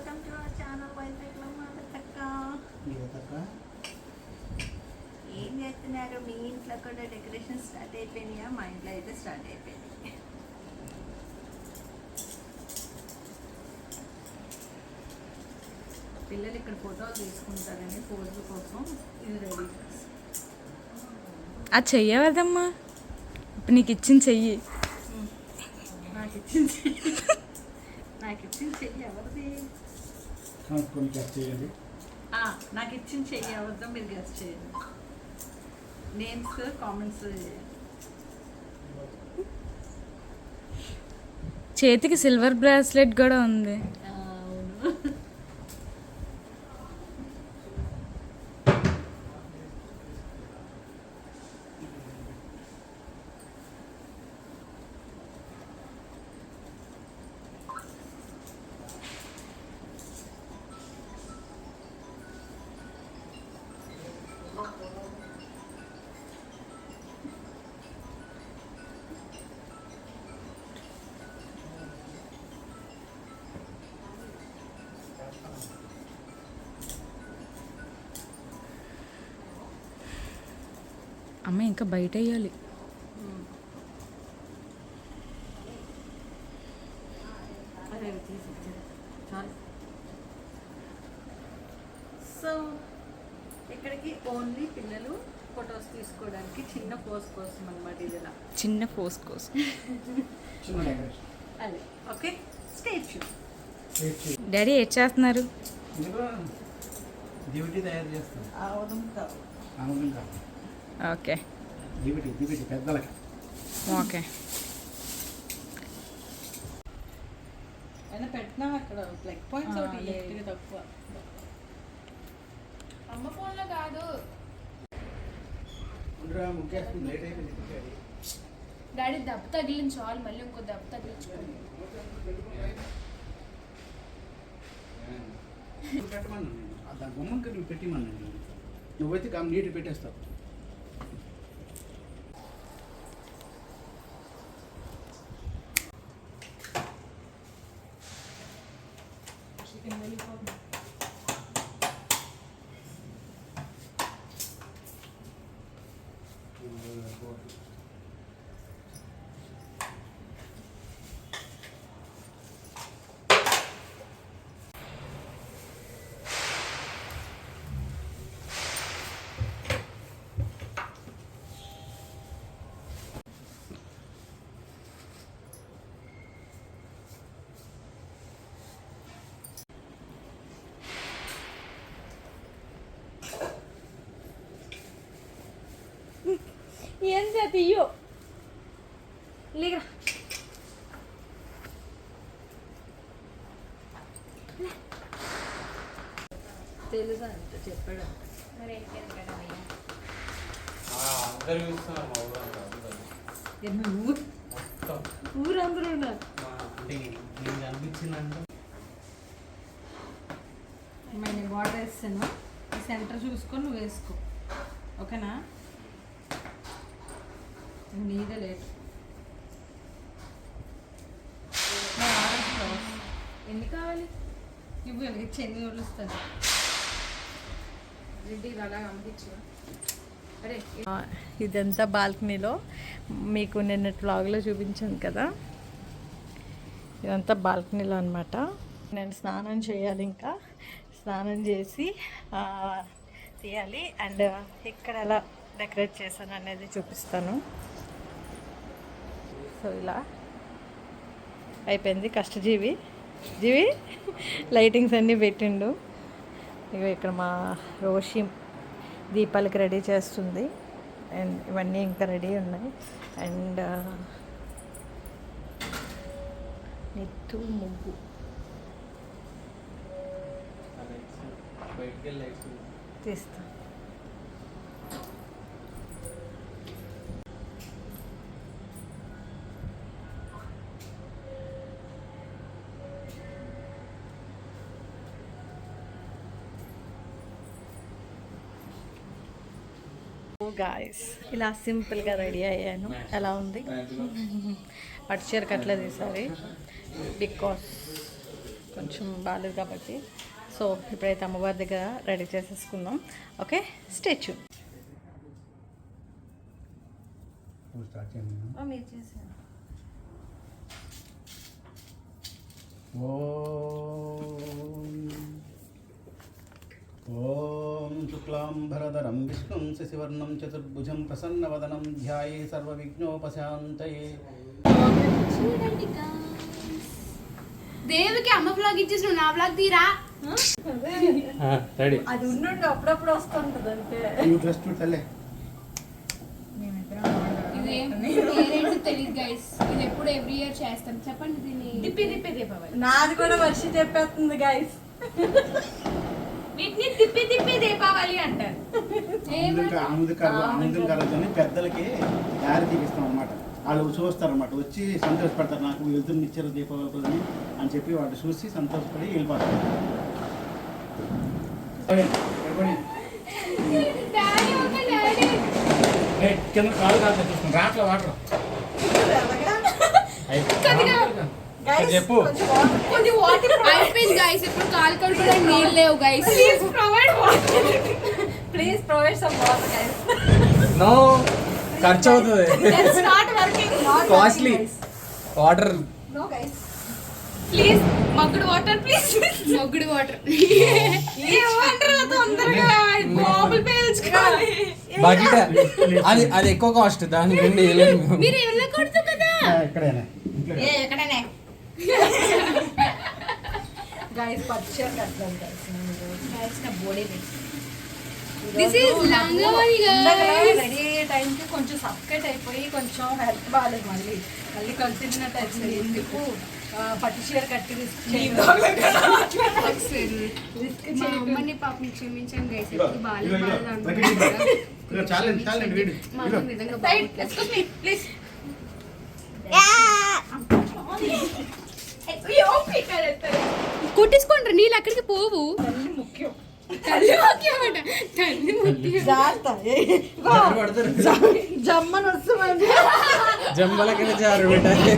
Welcome to our channel మాటక్క ఏం చేస్తున్నారు? మీ ఇంట్లో కూడా డెకరేషన్ స్టార్ట్ అయిపోయినాయా? మా ఇంట్లో అయితే స్టార్ట్ అయిపోయింది పిల్లలు ఇక్కడ ఫోటోలు తీసుకుంటారని పోజు కోసం ఇది రెడీ అది చెయ్యవదమ్మా ఇప్పుడు నీకు ఇచ్చిన చెయ్యి. నాకు ఇచ్చింది నాకు ఇచ్చిన చెయ్యి ఎవరిది? కొన్ని కట్ చేయండి ఆ, నాకు ఇచ్చిన చెయ్యి ఎవరిదో మీరు గెస్ట్ చేయండి. నేమ్స్ కామెంట్స్ చేతికి సిల్వర్ బ్రాస్లెట్ కూడా ఉంది. అమ్మ ఇంకా బయట వేయాలి సో ఇక్కడికి ఓన్లీ పిల్లలు ఫొటోస్ తీసుకోవడానికి చిన్న పోస్ కోసం అనమాట ఇది ఇలా. చిన్న ఫోర్స్ కోసం. అదే ఓకే? స్టేచ్యూ. డాడీ ఏం చేస్తున్నారు? ఇదిగో ఓకే. ఓకే. పెట్టినా అక్కడ ప్లగ్ పాయింట్స్ ఒకటి తక్కువ. అమ్మ ఫోన్లో కాదు. డాడీ. దెబ్బ తగిలింది చాలు మళ్ళీ ఇంకో దెబ్బ తగిలించుకోండి నువ్వు పెట్టమన్నాను నేను. ఆ దాని బొమ్మకి నువ్వు పెట్టిమన్నాను నేను. నువ్వైతే నీట్ పెట్టేస్తావు. ఏం చేతియో లేరా తెలుసా అంట చెప్పాడు? మరి అందరు ఊరందరూ ఉన్నారు. నేను బార్డర్ వేస్తాను. ఈ సెంటర్ చూసుకొని నువ్వు వేసుకో. ఓకేనా? నీదే లేట్ ఎన్ని కావాలి? ఇవ్వు వెలిగించి ఎన్ని వదులుస్తుంది రెడ్డి అమ్మకిచ్చు ఇదంతా బాల్కనీలో. మీకు నిన్న బ్లాగ్లో చూపించాను కదా. ఇదంతా బాల్కనీలో అనమాట నేను స్నానం చేయాలి ఇంకా. స్నానం చేసి తీయాలి. అండ్ ఇక్కడ ఎలా డెకరేట్ చేశాను అనేది చూపిస్తాను. సో ఇలా అయిపోయింది కష్టజీవి. జీవి లైటింగ్స్ అన్నీ పెట్టిండు. ఇక ఇక్కడ మా రోషి దీపాలకి రెడీ చేస్తుంది. అండ్ ఇవన్నీ ఇంకా రెడీ ఉన్నాయి. అండ్ నెత్తు ముగ్గు. బయటికి గాయస్ ఇలా సింపుల్గా రెడీ అయ్యాను. ఎలా ఉంది? పట్టు చీర కట్ల తీసారి. బికాస్ కొంచెం బాగాలేదు కాబట్టి. సో ఇప్పుడైతే అమ్మవారి దగ్గర రెడీ చేసేసుకుందాం. ఓకే స్టాచ్యూ ఓం శుక్లాంబరధరం విష్ణుం శశివర్ణం చతుర్భుజం ప్రసన్నవదనం ధ్యాయే సర్వవిఘ్నోపశాంతయే. చూడండి guys. దేవికి అమ్మ బ్లాగ్ ఇచ్చేసి నా బ్లాగ్ తీరా? రెడీ. అది ఉండు అప్పుడప్పుడు వస్తుంటుంది అంతే. నువ్వు డ్రెస్ తెలియదు గైస్ ఇది ఎప్పుడు ఎవ్రీ ఇయర్ చేస్తాం. చెప్పండి దీన్ని. దీపావళి నాది కూడా వర్షి చెప్పేస్తుంది గైస్ వీటిని తిప్పి తిప్పి దీపావళి అంటారు. ఆముదం కర్రతోని పెద్దలకి దారి తీపిస్తాం అనమాట వాళ్ళు చూస్తారు అనమాట వచ్చి సంతోషపడతారు నాకు వెళ్తున్న ఇచ్చారు దీపావళి అని చెప్పి వాళ్ళు చూసి సంతోషపడి వెళ్ళిపోతారు. కింద కాలు కాదు చూసుకుని రాట్ల వాటర్. చెప్పు. కొంచెం వాటర్ అయిపోయింది గైస్ ఇప్పుడు కాలు కడుకోవడానికి నీళ్ళు లేవు guys please provide water please provide some water guys no ఖర్చు అవుతుంది. Not working costly water no guys please మగ్గుడు water please మగ్గుడు వాటర్ ఏమంటారు తొందరగా? బాబులు పేల్చుకోవాలి బకెట్ అది అది ఎక్కువ కాస్ట్ దాని నుండి వెళ్ళలేము మీరు కొడుతు కదా. ఏ ఎక్కడనే గైస్ పచ్చర్ కట్టాను గైస్ నా బాడీ దిస్ ఇస్ లంగవని గైస్ రెడీ అయ్యే టైంకి కొంచెం సఫకేట్ అయిపోయి కొంచెం హెల్త్ బాగాలేదు మళ్ళీ. మళ్ళీ కలిసినట్టు అవుతుంది ఎందుకు? ఆ, పట్టు చీర కట్టి రిస్క్ మా అమ్మని పాపం క్షమించాం గైస్ ఇదిగో, ఎప్పుడు బాగా ఇదిగో, ఇదిగో, బాగా బకెట్ కొట్టించుకోండి నీళ్ళు అక్కడికి పోవు. ముఖ్యం తల్లి ముఖ్యమట. తల్లి ముఖ్యం. జమ్మని వస్తుంది జంబలకి జారు పెట్టాలి.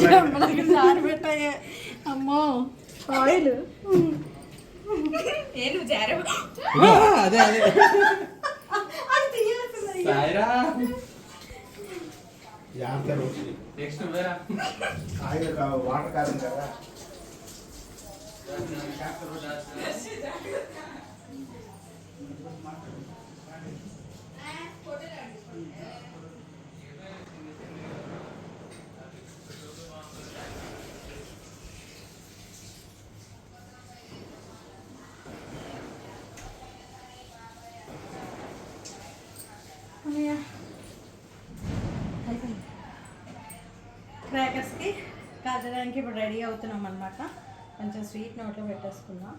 జమ్మలకి జారి పెట్టాయే అమ్మో ఆయిల్. ఏ నువ్వు జారే అదే అదే. అది తీయాల్సింది సాయిరా. జాగ్రత్త. రోజు. నెక్స్ట్ వేరా ఆయిల్ కా- వాటర్ కారం కదా. క్రాకర్స్కి కాల్చడానికి ఇప్పుడు రెడీ అవుతున్నాం అనమాట కొంచెం స్వీట్ నోట్లో పెట్టేసుకుందాం.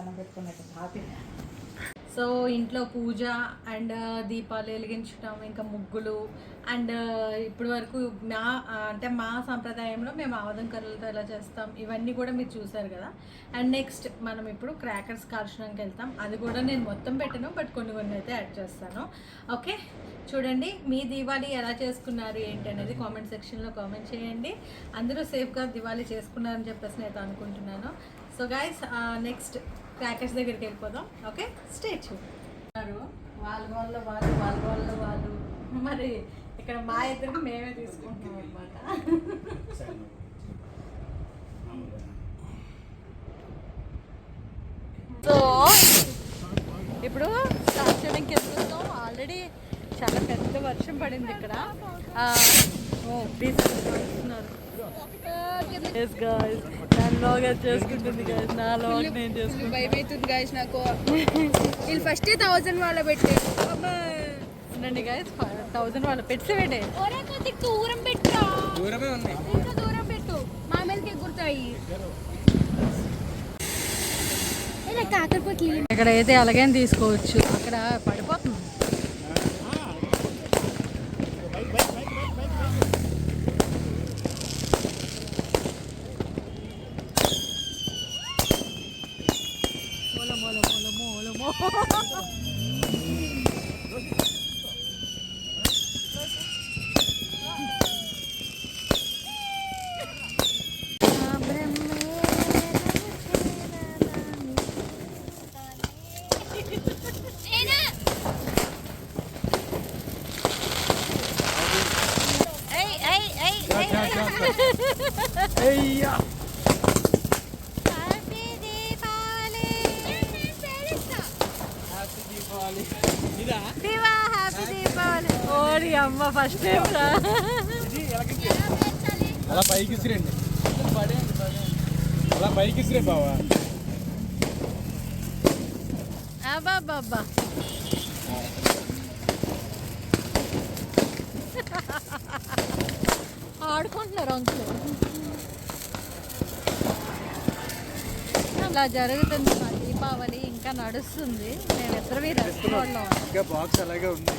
అన్నం పెట్టుకున్నట్టు హ్యాపీ సో ఇంట్లో పూజ అండ్ దీపాలు వెలిగించడం ఇంకా ముగ్గులు అండ్ ఇప్పటి వరకు మా అంటే మా సాంప్రదాయంలో మేము ఆవదం కర్రలతో ఎలా చేస్తాం ఇవన్నీ కూడా మీరు చూసారు కదా. అండ్ నెక్స్ట్ మనం ఇప్పుడు క్రాకర్స్ కాల్చడానికి వెళ్తాం. అది కూడా నేను మొత్తం పెట్టను బట్ కొన్ని కొన్ని అయితే యాడ్ చేస్తాను. ఓకే? చూడండి మీ దీవాళి ఎలా చేసుకున్నారు ఏంటి అనేది కామెంట్ సెక్షన్లో కామెంట్ చేయండి. అందరూ సేఫ్గా దివాళీ చేసుకున్నారని చెప్పేసి నేను అనుకుంటున్నాను. సో గైస్ నెక్స్ట్ క్రాకర్స్ దగ్గరికి వెళ్ళిపోదాం ఓకే స్టేట్ వాళ్ళ వాళ్ళ వాళ్ళు వాళ్ళ వాళ్ళ వాళ్ళు. మరి ఇక్కడ మా ఇద్దరికి మేమే తీసుకుంటున్నాం అనమాట సో ఇప్పుడు స్టార్టింగ్కి వెళ్తున్నాం ఆల్రెడీ చాలా పెద్ద వర్షం పడింది ఇక్కడ. ఓ డీసెంట్ పడుతున్నారు ఎస్ గాయస్ నా లాగ్ అది చేసుకుంటుంది గాయస్ నా లాగ్ నేను చేసుకుంటాను భయం అవుతుంది గైస్ నాకు. వీళ్ళు ఫస్ట్ థౌసండ్ వాళ్ళ పెట్టారు ఉండండి గాయస్ థౌసండ్ వాళ్ళు పెట్టి పెట్టే. ఒరే కొద్ది దూరం పెట్టు దూరమే ఉంది. ఇంకా దూరం పెట్టు. మా మీదకి ఎగురుతాయి. కాకరపోతే ఇక్కడ అయితే అలాగే తీసుకోవచ్చు. అక్కడ పడిపోతుంది మూల మూల మూల మూల మూల అయ్యా హ్యాపీ దీపావళి ఇదా దివా హ్యాపీ దీపావళి ఓడి అమ్మ ఫస్ట్ టైం రా. అలా పైకి ఇసిరండి. అలా పైకి ఇసిరే బావా. అబ్బాబ్బా ఆడుకుంటున్నారు అంకులు. అలా జరుగుతుంది మా దీపావళి ఇంకా నడుస్తుంది. మేము ఇద్దరు బాక్స్ అలాగే ఉంది.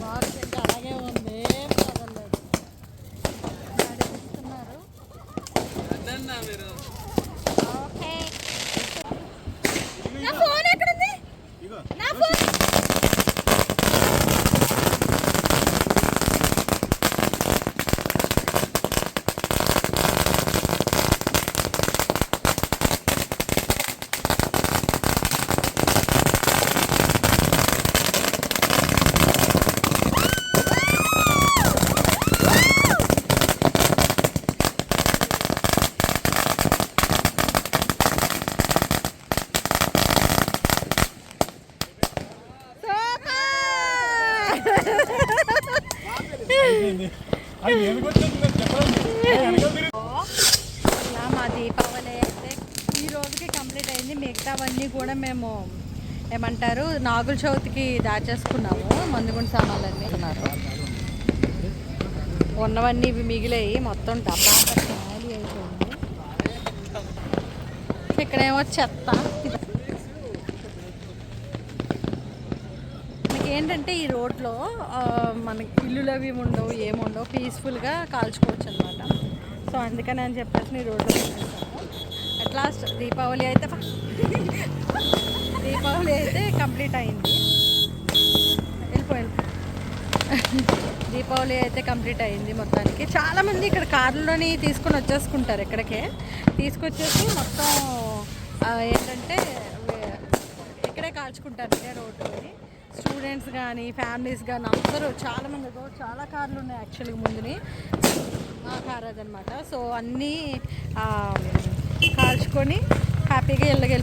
బాక్స్ ఇంకా అలాగే ఉంది. ఏం కదలలేదు మీరు ఓకే నా ఫోన్ ఎక్కడుంది ఇగో నా ఫోన్ అది మా దీపావళి అయితే ఈ రోజుకి కంప్లీట్ అయింది. మిగతావన్నీ కూడా మేము ఏమంటారు నాగుల చవితికి దాచేసుకున్నాము. మందుగుండు సామాన్లన్నీ. ఉన్నారు ఉన్నవన్నీ ఇవి మిగిలాయి. మొత్తం డబ్బా ఖాళీ అయిపోయింది. ఇక్కడేమో చెత్త. ఏంటంటే ఈ రోడ్లో మనకి ఇల్లులు అవి ఉండవు ఏముండవు పీస్ఫుల్గా కాల్చుకోవచ్చు అనమాట సో అందుకని అని చెప్పేసి ఈ రోడ్లో అట్ లాస్ట్ దీపావళి అయితే దీపావళి అయితే కంప్లీట్ అయింది. వెళ్ళిపోయింది దీపావళి అయితే కంప్లీట్ అయింది మొత్తానికి. చాలామంది ఇక్కడ కార్లోని తీసుకొని వచ్చేసుకుంటారు ఇక్కడికే తీసుకొచ్చేసి మొత్తం ఏంటంటే ఇక్కడే కాల్చుకుంటారు ఇదే రోడ్డుని. స్టూడెంట్స్ కానీ ఫ్యామిలీస్ కానీ అందరూ చాలామంది చాలా కార్లు ఉన్నాయి యాక్చువల్గా ముందుని. మా కార్ అదనమాట సో అన్నీ కాల్చుకొని హ్యాపీగా ఇళ్ళకి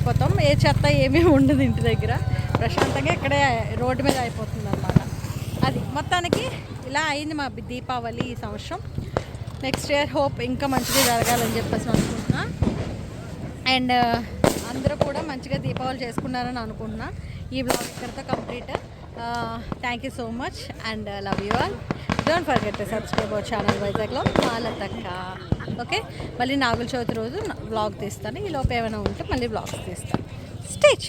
ఏ చెత్త ఏమీ ఉండదు ఇంటి దగ్గర. ప్రశాంతంగా ఇక్కడే రోడ్డు మీద అయిపోతుంది అనమాట అది మొత్తానికి ఇలా అయింది మా దీపావళి ఈ సంవత్సరం. నెక్స్ట్ ఇయర్ హోప్ ఇంకా మంచిగా జరగాలని చెప్పేసి అనుకుంటున్నా. అండ్ అందరూ కూడా మంచిగా దీపావళి చేసుకున్నారని అనుకుంటున్నా. ఈ బ్లాగ్ ఇక్కడితో complete thank you so much and love you all don't forget to subscribe our channel వైజాగ్లో మాలతక్క ఓకే మళ్ళీ నాగుల చవితి రోజు బ్లాగ్ తీస్తాను. ఈ లోపు ఏమైనా ఉంటే మళ్ళీ బ్లాగ్స్ తీస్తాను. స్టేచ్